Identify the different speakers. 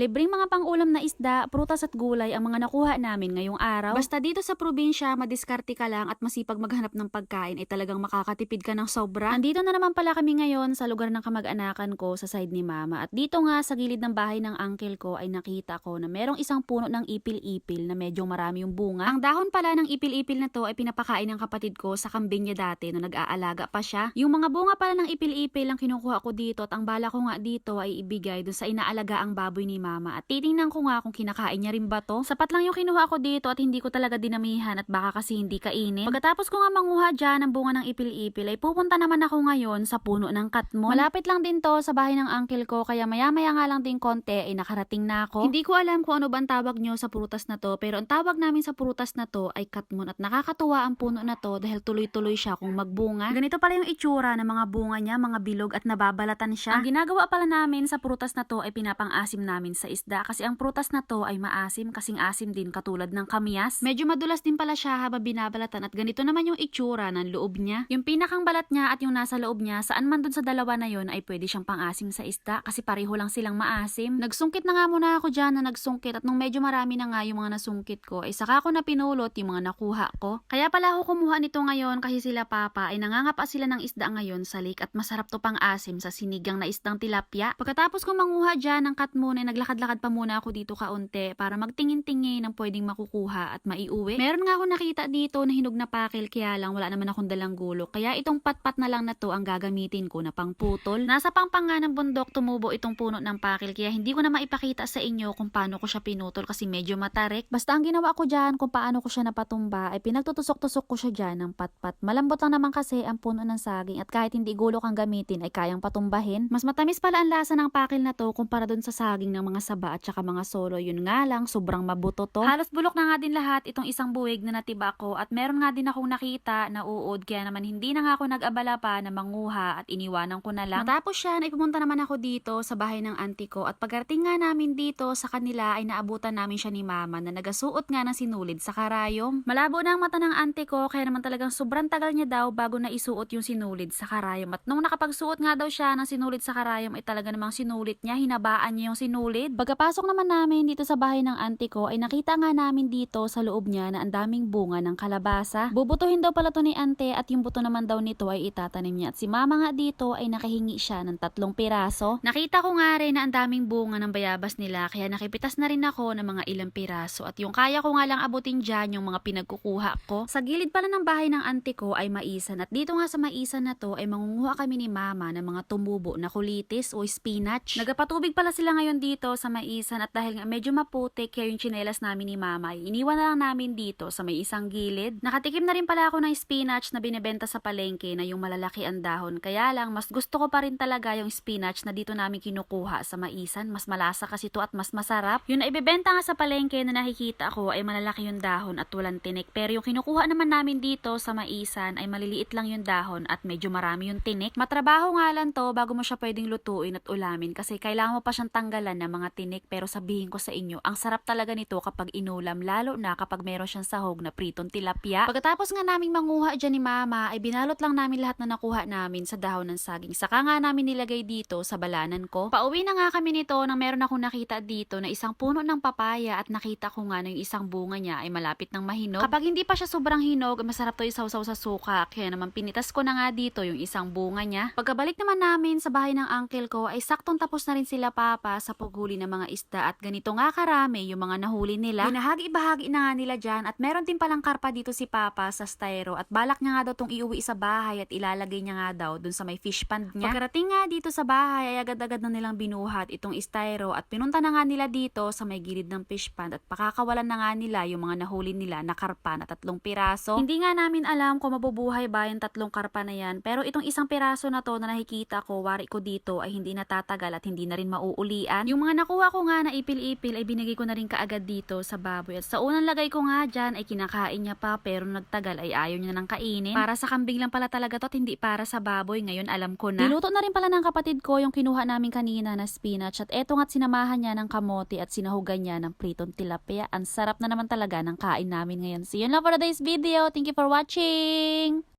Speaker 1: Libreng mga pang-ulam na isda, prutas at gulay ang mga nakuha namin ngayong araw. Basta dito sa probinsya, madiskarte ka lang at masipag maghanap ng pagkain ay talagang makakatipid ka ng sobra. Andito na naman pala kami ngayon sa lugar ng kamag-anakan ko sa side ni mama. At dito nga sa gilid ng bahay ng uncle ko ay nakita ko na merong isang puno ng ipil-ipil na medyo marami yung bunga. Ang dahon pala ng ipil-ipil na to ay pinapakain ng kapatid ko sa kambing niya dati no nag-aalaga pa siya. Yung mga bunga pala ng ipil-ipil ang kinukuha ko dito at ang bala ko nga dito ay ibigay dun sa inaalaga ang baboy ni mama. At titingnan ko nga kung kinakain niya rin ba to. Sapat lang yung kinuha ko dito at hindi ko talaga dinamihan at baka kasi hindi kainin. Pagkatapos ko nga manguha dyan ng bunga ng ipil-ipil ay pupunta naman ako ngayon sa puno ng katmon. Malapit lang din to sa bahay ng uncle ko kaya maya-maya nga lang din konti ay nakarating na ako. Hindi ko alam kung ano ba ang tawag nyo sa prutas na to pero ang tawag namin sa prutas na to ay katmon at nakakatuwa ang puno na to dahil tuloy-tuloy siya kung magbunga. Ganito pala yung itsura ng mga bunga niya, mga bilog at nababalatan siya. Ang ginagawa pala namin sa prutas na to ay pinapang-asim namin sa isda kasi ang prutas na to ay maasim kasing asim din katulad ng kamyas. Medyo madulas din pala siya habang binabalatan at ganito naman yung itsura ng loob niya. Yung pinakang balat niya at yung nasa loob niya, saan man dun sa dalawa na yon ay pwede siyang pang-asim sa isda kasi pareho lang silang maasim. Nagsungkit na nga muna ako dyan na nagsungkit at nung medyo marami na nga yung mga nasungkit ko, ay saka ko na pinulot yung mga nakuha ko. Kaya pala ako kumuha nito ngayon kasi sila papa ay nangangapa sila ng isda ngayon sa lake at masarap to pang asim sa sinigang na isdang tilapia. Pagkatapos ko manguha dyan ng katmon ay naglakad-lakad pa muna ako dito kaunti para magtingin-tingin ng pwedeng makukuha at maiuwi. Meron nga ako nakita dito na hinog na pakil kaya lang wala naman akong dalang gulok. Kaya itong patpat na lang na to ang gagamitin ko na pangputol. Nasa pangpanga ng bundok tumubo itong puno ng pakil kaya hindi ko na maipakita sa inyo kung paano ko siya pinutol kasi medyo matarik. Basta ang ginawa ko dyan kung paano ko siya napatumba ay pinagtutusok-tusok ko siya dyan ng patpat. Malambot lang naman kasi ang puno ng saging at kahit hindi gulok ang gamitin ay kayang patumbahin. Mas matamis pala ang lasa ng pakil na to kumpara dun sa saging ng mga saba at saka mga solo. Yun nga lang, sobrang mabuto to. Halos bulok na nga din lahat itong isang buwig na natiba ko at meron nga din akong nakita na uod kaya naman hindi na nga ako nag-abala pa na manguha at iniwanan ko na lang. Matapos siya, ay pumunta naman ako dito sa bahay ng auntie ko at pagkarating nga namin dito sa kanila ay naabutan namin siya ni mama na nagasuot nga ng sinulid sa karayom. Malabo na ang mata ng auntie ko kaya naman talagang sobrang tagal niya daw bago na isuot yung sinulid sa karayom at nung nakapagsuot nga daw siya ng sinulid sa karayom ay talaga namang sinulit niya, hinabaan niya yung sinulid. Pagkapasok naman namin dito sa bahay ng auntie ko ay nakita nga namin dito sa loob niya na ang daming bunga ng kalabasa. Bubutuhin daw pala to ni ante at yung buto naman daw nito ay itatanim niya at si mama nga dito ay nakahingi siya ng tatlong piraso. Nakita ko nga rin na ang daming bunga ng bayabas nila kaya nakipitas na rin ako ng mga ilang piraso at yung kaya ko nga lang abutin dyan yung mga pinagkukuha ko. Sa gilid pala ng bahay ng auntie ko ay maisan at dito nga sa maisan na to ay mangunguha kami ni mama ng mga tumubo na kulitis o spinach. Nagapatubig pala sila ngayon dito sa maisan at dahil nga medyo maputik kaya yung tsinelas namin ni mama iniwan na lang namin dito sa may isang gilid. Nakatikim na rin pala ako ng spinach na binebenta sa palengke na yung malalaki ang dahon. Kaya lang mas gusto ko pa rin talaga yung spinach na dito namin kinukuha sa maisan. Mas malasa kasi to at mas masarap. Yung na ibebenta nga sa palengke na nakikita ko ay malalaki yung dahon at walang tinik. Pero yung kinukuha naman namin dito sa maisan ay maliliit lang yung dahon at medyo marami yung tinik. Matrabaho nga lang to bago mo siya pwedeng lutuin at ulamin kasi kailangan mo pa siyang tanggalan ng mga tinik. Pero sabihin ko sa inyo, ang sarap talaga nito kapag inulam lalo na kapag meron siyang sahog na pritong tilapia. Pagkatapos nga naming manguha dyan ni mama ay binalot lang namin lahat na nakuha namin sa dahon ng saging. Saka nga namin nilagay dito sa balanan ko. Pauwi na nga kami nito nang meron akong nakita dito na isang puno ng papaya at nakita ko nga na yung isang bunga niya ay malapit ng mahinog. Kapag hindi pa siya sobrang hinog, masarap to isaw-saw sa suka. Kaya naman pinitas ko na nga dito yung isang bunga niya. Pagkabalik naman namin sa bahay ng uncle ko ay saktong tapos na rin sila papa sa paghuli ng mga isda at ganito nga karami yung mga nahuli nila. Binahagi-bahagi na nga nila dyan at meron din palang karpa dito si papa sa styro at balak niya nga daw tong iuwi sa bahay at ilalagay niya nga daw dun sa may fish pond niya. Pagkarating nga dito sa bahay ay agad-agad na nilang binuhat itong styro at pinunta na nga nila dito sa may gilid ng fish pond at pakakawalan na nga nila yung mga nahuli nila na karpa na tatlong piraso. Hindi nga namin alam kung mabubuhay ba yung tatlong karpa na yan pero itong isang piraso na to na nakikita ko, wari ko dito ay hindi natatagal at hindi na rin mauulian. Yung mga nakuha ko nga na ipil-ipil ay binigay ko na rin kaagad dito sa baboy at sa unang lagay ko nga dyan ay kinakain niya pa pero nagtagal ay ayaw niya nang kainin. Para sa kambing lang pala talaga to at hindi para sa baboy. Ngayon alam ko na. Niluto na rin pala ng kapatid ko yung kinuha namin kanina na spinach at eto nga't sinamahan niya ng kamote at sinahugan niya ng pritong tilapia. Ang sarap na naman talaga ng kain namin ngayon. See you na for today's video. Thank you for watching!